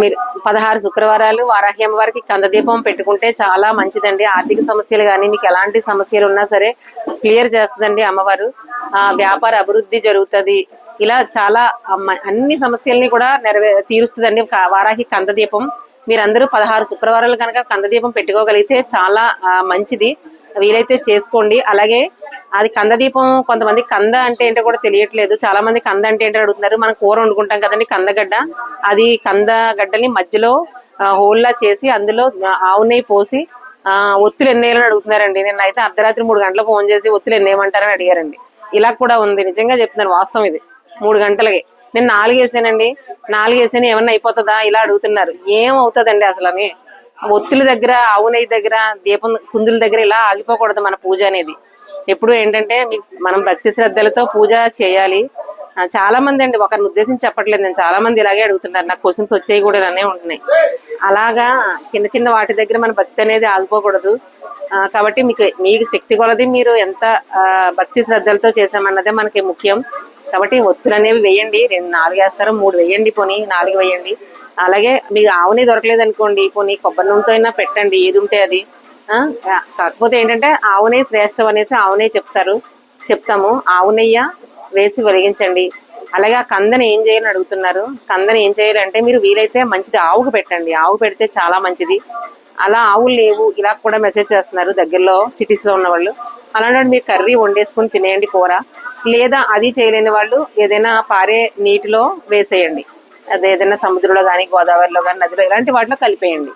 మీరు పదహారు శుక్రవారాలు వారాహి అమ్మవారికి కందదీపం పెట్టుకుంటే చాలా మంచిదండి. ఆర్థిక సమస్యలు కానీ మీకు ఎలాంటి సమస్యలు ఉన్నా సరే క్లియర్ చేస్తుందండి అమ్మవారు. ఆ, వ్యాపార అభివృద్ధి జరుగుతుంది. ఇలా చాలా అన్ని సమస్యల్ని కూడా నెరవే తీరుస్తుందండి వారాహి కందదీపం. మీరందరూ పదహారు శుక్రవారాలు కనుక కందదీపం పెట్టుకోగలిగితే చాలా మంచిది. వీలైతే చేసుకోండి. అలాగే అది కందదీపం కొంతమంది కంద అంటే ఏంటో కూడా తెలియట్లేదు. చాలా మంది కంద అంటే ఏంటో అడుగుతున్నారు. మనం కూర వండుకుంటాం కదండి కందగడ్డ. అది కందగడ్డని మధ్యలో హోల్లా చేసి అందులో ఆవు నెయ్యి పోసి ఆ, ఒత్తులు ఎన్నేయాలని అడుగుతున్నారండి. నిన్న అయితే అర్ధరాత్రి మూడు గంటలకు ఫోన్ చేసి ఒత్తులు ఎన్నేయమంటారని అడిగారండి. ఇలా కూడా ఉంది. నిజంగా చెప్తున్నాను వాస్తవం ఇది. మూడు గంటలకి. నేను నాలుగు వేసానండి. నాలుగు వేసాను ఏమన్నా అయిపోతుందా? ఇలా అడుగుతున్నారు. ఏం అవుతుందండి అసలు అని. ఒత్తుల దగ్గర ఆవు దగ్గర దీపం కుందుల దగ్గర ఇలా ఆగిపోకూడదు మన పూజ అనేది. ఎప్పుడు ఏంటంటే మీకు మనం భక్తి శ్రద్ధలతో పూజ చేయాలి. చాలా మంది అండి ఒకరిని ఉద్దేశించి చెప్పట్లేదు నేను. చాలా మంది ఇలాగే అడుగుతున్నారు. నాకు క్వశ్చన్స్ వచ్చేవి కూడా ఇలానే ఉంటున్నాయి. అలాగా చిన్న చిన్న వాటి దగ్గర మన భక్తి అనేది ఆగిపోకూడదు. కాబట్టి మీకు మీకు శక్తి కొలది మీరు ఎంత భక్తి శ్రద్ధలతో చేసామన్నదే మనకి ముఖ్యం. కాబట్టి ఒత్తులు అనేవి వేయండి. రెండు నాలుగు వేస్తారు. మూడు వేయండి పోనీ నాలుగు వేయండి. అలాగే మీకు ఆవునే దొరకలేదు అనుకోండి కొన్ని కొబ్బరి నూనెతో అయినా పెట్టండి ఏది ఉంటే అది. కాకపోతే ఏంటంటే ఆవునే శ్రేష్టం అనేసి ఆవునే చెప్తారు. చెప్తాము. ఆవు నెయ్య వేసి వెలిగించండి. అలాగే ఆ కందని ఏం చేయాలని అడుగుతున్నారు? కందని ఏం చేయాలంటే మీరు వీలైతే మంచిది ఆవుకు పెట్టండి. ఆవు పెడితే చాలా మంచిది. అలా ఆవులు లేవు. ఇలా కూడా మెసేజ్ చేస్తున్నారు దగ్గరలో సిటీస్లో ఉన్న వాళ్ళు అలాంటి మీరు కర్రీ వండేసుకుని తినేయండి కూర. లేదా అది చేయలేని వాళ్ళు ఏదైనా పారే నీటిలో వేసేయండి. అదే ఏదైనా సముద్రంలో కానీ గోదావరిలో కానీ నదిలో ఇలాంటి వాటిలో కలిపేయండి.